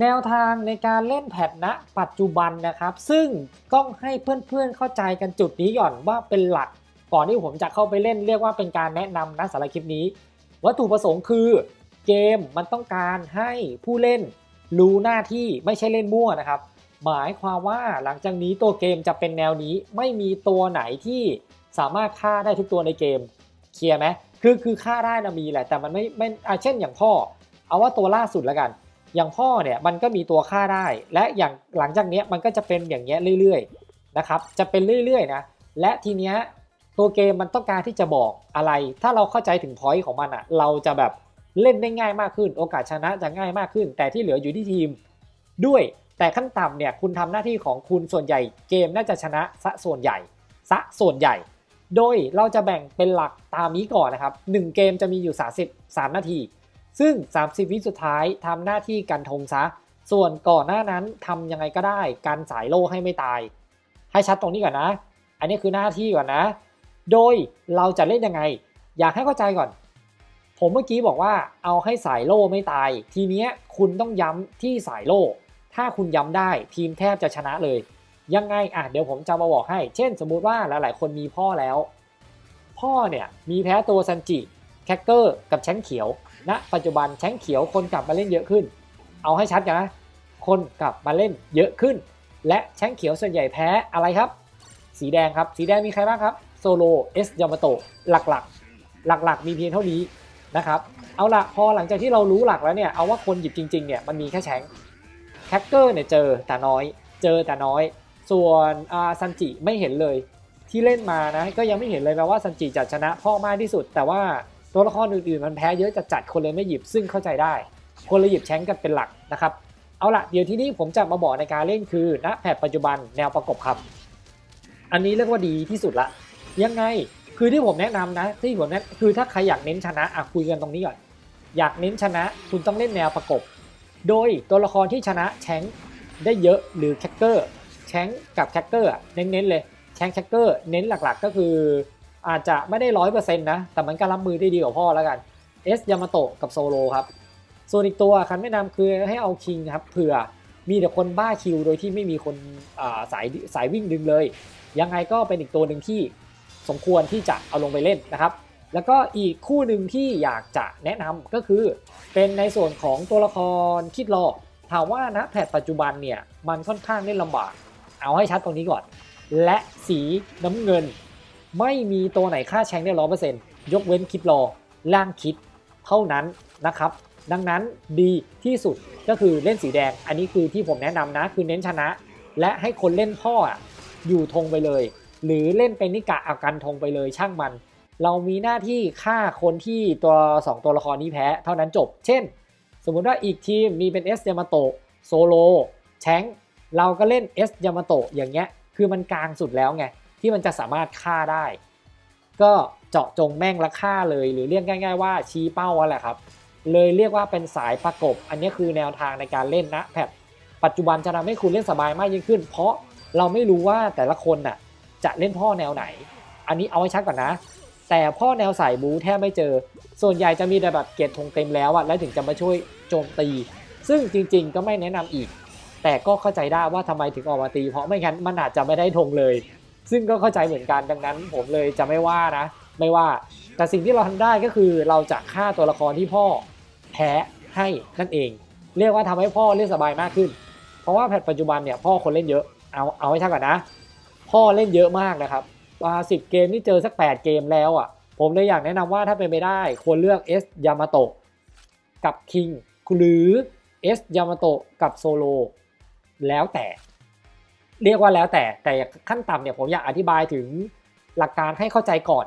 แนวทางในการเล่นแพทณปัจจุบันนะครับ ซึ่งต้องให้เพื่อนๆเข้าใจกันจุดนี้ก่อนว่าเป็นหลัก ก่อนที่ผมจะเข้าไปเล่นเรียกว่าเป็นการแนะนำนะสำหรับคลิปนี้ วัตถุประสงค์คือ เกมมันต้องการให้ผู้เล่นรู้หน้าที่ไม่ใช่เล่นมั่วนะครับ หมายความว่าหลังจากนี้ตัวเกมจะเป็นแนวนี้ไม่มีตัวไหนที่สามารถฆ่าได้ทุกตัวในเกมเคลียร์ไหมคือคือฆ่าได้นะมีแหละแต่มันไม่ไม่เช่นอย่างพ่อ เอาว่าตัวล่าสุดแล้วกัน อย่างพ่อเนี่ยมันก็มีตัวฆ่าได้ และอย่างหลังจากนี้มันก็จะเป็นอย่างเงี้ยเรื่อยๆนะครับจะเป็นเรื่อยๆนะและทีเนี้ยตัวเกมมันต้องการที่จะบอกอะไร ถ้าเราเข้าใจถึงพอยต์ของมันอะ่ะเราจะแบบเล่นได้ง่ายมากขึ้น โอกาสชนะจะง่ายมากขึ้น แต่ที่เหลืออยู่ที่ทีมด้วยแต่ขั้นต่ำเนี่ยคุณทำหน้าที่ของคุณส่วนใหญ่เกมน่าจะชนะซะส่วนใหญ่ซะส่วนใหญ่ โดยเราจะแบ่งเป็นหลักตามนี้ก่อนนะครับ 1 เกมจะมีอยู่33นาที ซึ่ง 30 วิสุดท้ายทำหน้าที่กันธงซะ ส่วนก่อนหน้านั้นทำยังไงก็ได้การสายโล่ให้ไม่ตาย ให้ชัดตรงนี้ก่อนนะ อันนี้คือหน้าที่ก่อนนะ โดยเราจะเล่นยังไง อยากให้เข้าใจก่อน ผมเมื่อกี้บอกว่าเอาให้สายโล่ไม่ตาย ทีเนี้ยคุณต้องย้ำที่สายโล่ถ้าคุณย้ำได้ทีมแทบจะชนะเลย ยังไงอะเดี๋ยวผมจะมาบอกให้ เช่น สมมุติว่าหลาย ๆ คนมีพ่อแล้ว พ่อเนี่ยมีแพ้ตัวซันจิแคคเกอร์กับแชงเขียว ณนะปัจจุบันแชงเขียวคนกลับมาเล่นเยอะขึ้น เอาให้ชัดกันนะ คนกลับมาเล่นเยอะขึ้น และแชงเขียวส่วนใหญ่แพ้อะไรครับ สีแดงครับ สีแดงมีใครบ้างครับโซโลเอสยามาโตะหลักๆ หลักๆ มีเพียงเท่านี้นะครับ เอาละพอหลังจากที่เรารู้หลักแล้วเนี่ย เอาว่าคนหยิบจริงๆเนี่ยมันมีแค่แชงแคคเกอร์เนี่ยเจอแต่น้อย เจอแต่น้อย ส่วนอาซันจิไม่เห็นเลยที่เล่นมานะก็ยังไม่เห็นเลยแปลว่าซันจิจะชนะพ่อมากที่สุด แต่ว่า ตัวละครอื่นๆมันแพ้เยอะจะจัดคนเลยไม่หยิบซึ่งเข้าใจได้ คนเลยหยิบแชงกันเป็นหลักนะครับ เอาละเดี๋ยวที่นี้ผมจะมาบอกในการเล่นคือณแพทปัจจุบันแนวประกบครับ อันนี้เรียกว่าดีที่สุดละยังไงคือที่ผมแนะนำนะที่ผมแนะคือถ้าใครอยากเน้นชนะอะคุยกันตรงนี้ก่อนอยากเน้นชนะคุณต้องเล่นแนวประกบ โดยตัวละครที่ชนะแชงได้เยอะหรือแคคเกอร์แชงกับแคคเกอร์เน้นๆเลยแชงแคคเกอร์เน้นหลักๆ ก็คือ อาจจะไม่ได้ร้อยเปอร์เซ็นต์นะ แต่มันก็รับมือได้ดีกว่าพ่อแล้วกันเอสยามาโตะกับโซโลครับ ส่วนอีกตัวคันแนะนำคือให้เอาคิงครับเผื่อมีแต่คนบ้าคิวโดยที่ไม่มีคนสายสายวิ่งดึงเลย ยังไงก็เป็นอีกตัวหนึ่งที่สมควรที่จะเอาลงไปเล่นนะครับ แล้วก็อีกคู่หนึ่งที่อยากจะแนะนำก็คือ เป็นในส่วนของตัวละครคิดรอถามว่าณแพทปัจจุบันเนี่ยมันค่อนข้างเล่นลำบาก เอาให้ชัดตรงนี้ก่อน และสีน้ำเงิน ไม่มีตัวไหนค่าแชงได้ร้อเปอร์เซ็นต์ยกเว้นคิดรอล่างคิดเท่านั้นนะครับ ดังนั้นดีที่สุดก็คือเล่นสีแดง อันนี้คือที่ผมแนะนำนะคือเน้นชนะ และให้คนเล่นพ่ออยู่ธงไปเลย หรือเล่นเป็นนิกะอากันธงไปเลยช่างมัน เรามีหน้าที่ฆ่าคนที่ตัว 2 ตัวละครนี้แพ้เท่านั้นจบ เช่น สมมุติว่าอีกทีมมีเป็นเอสยามาโตะโซโลแชงเราก็เล่นเอสยามาโตะอย่างเงี้ยคือมันกลางสุดแล้วไง ที่มันจะสามารถฆ่าได้ ก็เจาะจงแม่งและฆ่าเลย หรือเรียกง่าย ๆ ว่าชี้เป้าแหละครับ เลยเรียกว่าเป็นสายประกบ อันนี้คือแนวทางในการเล่นนะแพทปัจจุบันจะทำให้คุณเล่นสบายมากยิ่งขึ้น เพราะเราไม่รู้ว่าแต่ละคนน่ะจะเล่นพ่อแนวไหน อันนี้เอาไว้ชัดก่อนนะ แต่พ่อแนวสายบูแทบไม่เจอ ส่วนใหญ่จะมีแต่แบบเกียรติธงเต็มแล้วอะแล้วถึงจะมาช่วยโจมตี ซึ่งจริงๆก็ไม่แนะนำอีก แต่ก็เข้าใจได้ว่าทำไมถึงออกมาตี เพราะไม่งั้นมันอาจจะไม่ได้ธงเลย ซึ่งก็เข้าใจเหมือนกันดังนั้น ผมเลยจะไม่ว่านะ ไม่ว่า แต่สิ่งที่เราทำได้ก็คือเราจะฆ่าตัวละครที่พ่อแพ้ให้นั่นเอง เรียกว่าทำให้พ่อเล่นสบายมากขึ้น เพราะว่าแพทปัจจุบันเนี่ยพ่อคนเล่นเยอะเอาเอาให้ชัดก่อนนะ พ่อเล่นเยอะมากนะครับมาสิบเกมที่เจอสัก 8 เกมแล้วอะผมเลยอยากแนะนำว่าถ้าเป็นไปได้ควรเลือก S ยามาโตะกับ King หรือ S ยามาโตะกับโซโลแล้วแต่ เรียกว่าแล้วแต่แต่ขั้นต่ำเนี่ยผมอยากอธิบายถึงหลักการให้เข้าใจก่อน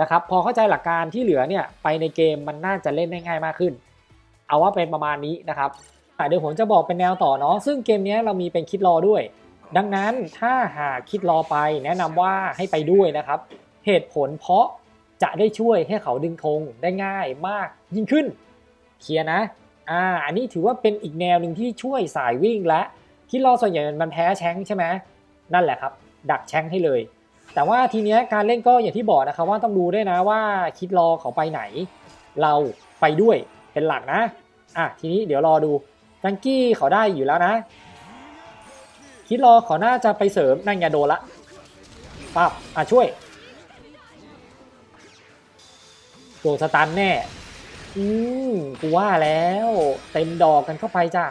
นะครับพอเข้าใจหลักการที่เหลือเนี่ยไปในเกมมันน่าจะเล่นได้ง่ายมากขึ้น เอาว่าเป็นประมาณนี้นะครับเดี๋ยวผมจะบอกเป็นแนวต่อเนาะซึ่งเกมนี้เรามีเป็นคิดรอด้วย ดังนั้นถ้าหากคิดรอไปแนะนำว่าให้ไปด้วยนะครับ เหตุผลเพราะจะได้ช่วยให้เขาดึงธงได้ง่ายมากยิ่งขึ้น เคลียร์นะอ่าอันนี้ถือว่าเป็นอีกแนวหนึ่งที่ช่วยสายวิ่งและ คิดรอส่วนใหญ่มันแพ้แชงใช่ไหมนั่นแหละครับ ดักแชงให้เลย แต่ว่าทีเนี้ยการเล่นก็อย่างที่บอกนะครับว่าต้องดูด้วยนะว่าคิดรอเขาไปไหน เราไปด้วยเป็นหลักนะอะทีนี้เดี๋ยวรอดูแฟรงกี้เขาได้อยู่แล้วนะ คิดรอเขาน่าจะไปเสริมนั่นไงโดนละปั๊บอะช่วยโดนสตันแน่ อืมกูว่าแล้ว เต็มดอกกันเข้าไปจ้ะ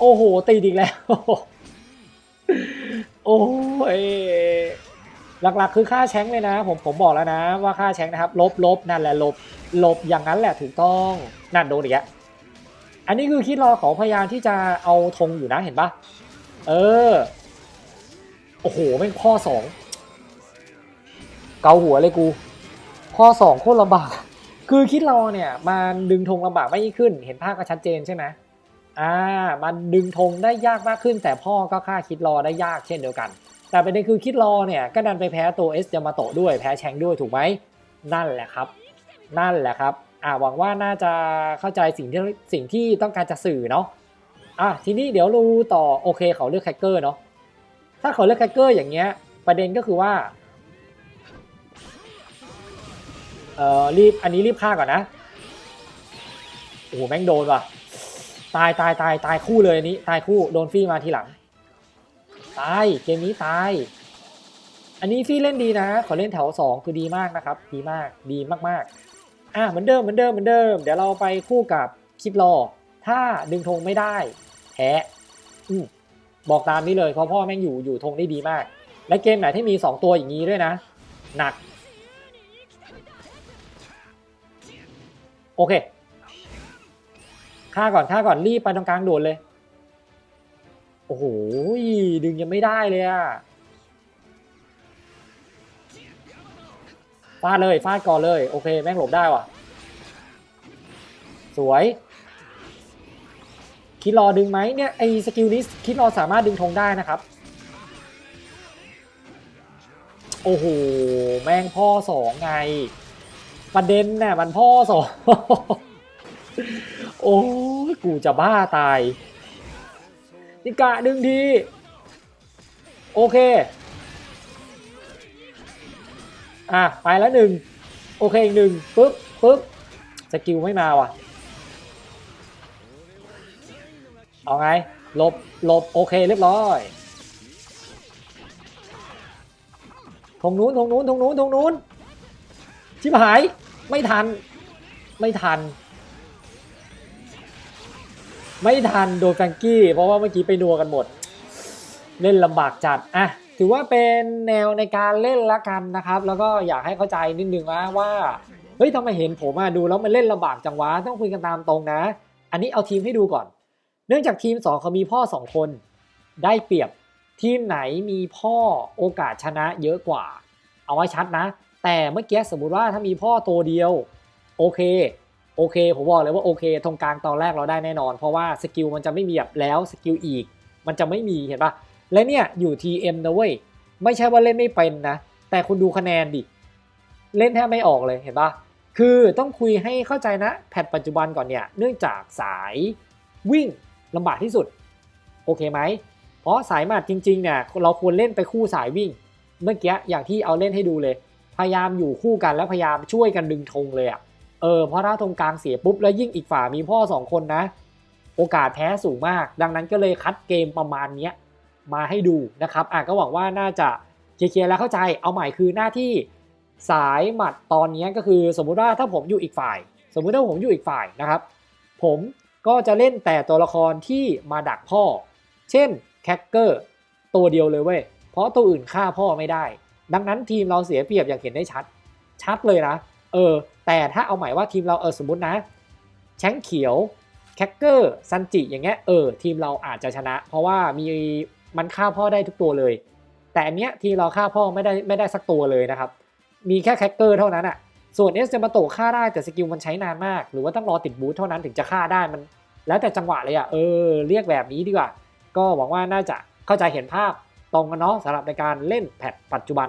โอ้โหตีอีกแล้ว โอ้ยหลักๆ คือค่าแชงเลยนะ ผมผมบอกแล้วนะ ว่าค่าแชงนะครับ ลบลบนั่นแหละลบลบอย่างนั้นแหละถูกต้องนั่นโดนอีกแล้วอันนี้คือคิดรอเขาพยายามที่จะเอาธงอยู่นะเห็นปะเออ โอ้โหแม่งข้อสองเกาหัวเลยกู ข้อสองโคตรลำบาก คือคิดรอเนี่ย มันดึงธงลำบากไม่ยิ่งขึ้น เห็นภาพก็ชัดเจนใช่ไหม อ่ามันดึงธงได้ยากมากขึ้น แต่พ่อก็ฆ่าคิดรอได้ยากเช่นเดียวกัน แต่ประเด็นคือคิดรอเนี่ยก็ดันไปแพ้ตัวเอสยามาโตะด้วยแพ้แชงด้วยถูกไหมนั่นแหละครับ นั่นแหละครับอ่าหวังว่าน่าจะเข้าใจสิ่งที่สิ่งที่ต้องการจะสื่อเนาะอะทีนี้เดี๋ยวรูต่อโอเคเขาเลือกแคคเกอร์เนาะถ้าเขาเลือกแคคเกอร์อย่างเงี้ยประเด็นก็คือว่าเอ่อรีบอันนี้รีบฆ่าก่อนนะโอ้โหแม่งโดนว่ะ ตายตายตายตายคู่เลยอันนี้ ตายคู่โดนฟรีมาทีหลัง ตายเกมนี้ตาย อันนี้ฟี่เล่นดีนะขอเล่นแถวสองคือดีมากนะครับ ดีมากดีมากๆ อะเหมือนเดิมเหมือนเดิมเหมือนเดิม เดี๋ยวเราไปคู่กับคิดรอ ถ้าดึงธงไม่ได้แพ้อืบอกตามนี้เลยเพราะพ่อแม่งอยู่อยู่ธงได้ดีมาก และเกมไหนที่มี 2 ตัวอย่างนี้ด้วยนะ หนัก โอเค ฆ่าก่อนฆ่าก่อนรีบไปตรงกลางโดดเลย โอ้โหดึงยังไม่ได้เลยอะฟาดเลยฟาดก่อนเลยโอเคแม่งหลบได้ว่ะ สวย คิดรอดึงไหมเนี่ยไอสกิลนี้คิดรอสามารถดึงธงได้นะครับ โอ้โหแม่งพ่อสองไง ประเด็นน่ะมันพ่อสอง โอ้ยกูจะบ้าตายนิกะดึงทีโอเค อะ ไปแล้วหนึ่งโอเคอีกหนึ่งปึ๊บปึ๊บสกิลไม่มาว่ะ เอาไงหลบหลบโอเคเรียบร้อยทงนู้นทงนู้นทงนู้นทงนู้นชิบหาย ไม่ทัน ไม่ทัน ไม่ทันโดนแฟงกี้ เพราะว่าเมื่อกี้ไปนัวกันหมด เล่นลำบากจัดอะถือว่าเป็นแนวในการเล่นละกันนะครับ แล้วก็อยากให้เข้าใจนิดนึงนะว่าเฮ้ยทำไมเห็นผมอะดูแล้วมันเล่นลำบากจังวะต้องคุยกันตามตรงนะ อันนี้เอาทีมให้ดูก่อน เนื่องจากทีม 2 เขามีพ่อ 2 คนได้เปรียบทีมไหนมีพ่อโอกาสชนะเยอะกว่า เอาไว้ชัดนะ แต่เมื่อกี้สมมติว่าถ้ามีพ่อตัวเดียว โอเค โอเคผมบอกเลยว่าโอเคตรงกลางตอนแรกเราได้แน่นอน เพราะว่าสกิลมันจะไม่มีแบบแล้วสกิลอีก มันจะไม่มีเห็นปะและเนี่ยอยู่ TM นะเว้ยไม่ใช่ว่าเล่นไม่เป็นนะ แต่คุณดูคะแนนดิ เล่นแทบไม่ออกเลยเห็นปะคือต้องคุยให้เข้าใจนะแพทปัจจุบันก่อนเนี่ยเนื่องจากสายวิ่งลำบากที่สุด โอเคไหมเพราะสายหมัดจริงๆเนี่ยเราควรเล่นไปคู่สายวิ่ง เมื่อกี้อย่างที่เอาเล่นให้ดูเลย พยายามอยู่คู่กันแล้วพยายามช่วยกันดึงธงเลยอะ่ะ เออเพราะถ้าธงกลางเสียปุ๊บ แล้วยิ่งอีกฝ่ามีพ่อสองคนนะ โอกาสแพ้สูงมาก ดังนั้นก็เลยคัดเกมประมาณเนี้ยมาให้ดูนะครับอะก็หวังว่าน่าจะเคลียร์ๆแล้วเข้าใจเอาใหม่คือหน้าที่สายหมัดตอนนี้ก็คือสมมุติว่าถ้าผมอยู่อีกฝ่าย สมมุติถ้าผมอยู่อีกฝ่ายนะครับ ผมก็จะเล่นแต่ตัวละครที่มาดักพ่อ เช่นแคคเกอร์ตัวเดียวเลยเว้ยเพราะตัวอื่นฆ่าพ่อไม่ได้ ดังนั้นทีมเราเสียเปรียบอย่างเห็นได้ชัด ชัดเลยนะ เออ แต่ถ้าเอาหมายว่าทีมเราเออสมมตินะ แชงเขียวแคคเกอร์ซันจิอย่างเงี้ยเออทีมเราอาจจะชนะ เพราะว่ามีมันฆ่าพ่อได้ทุกตัวเลย แต่อันเนี้ยทีมเราฆ่าพ่อไม่ได้ไม่ได้สักตัวเลยนะครับ มีแค่แคคเกอร์เท่านั้นอะส่วนเอสจะมาโตฆ่าได้แต่สกิลมันใช้นานมาก หรือว่าต้องรอติดบูทเท่านั้นถึงจะฆ่าได้มัน แล้วแต่จังหวะเลยอะเออเรียกแบบนี้ดีกว่า ก็หวังว่าน่าจะเข้าใจเห็นภาพตรงกันเนาะสำหรับในการเล่นแพทปัจจุบัน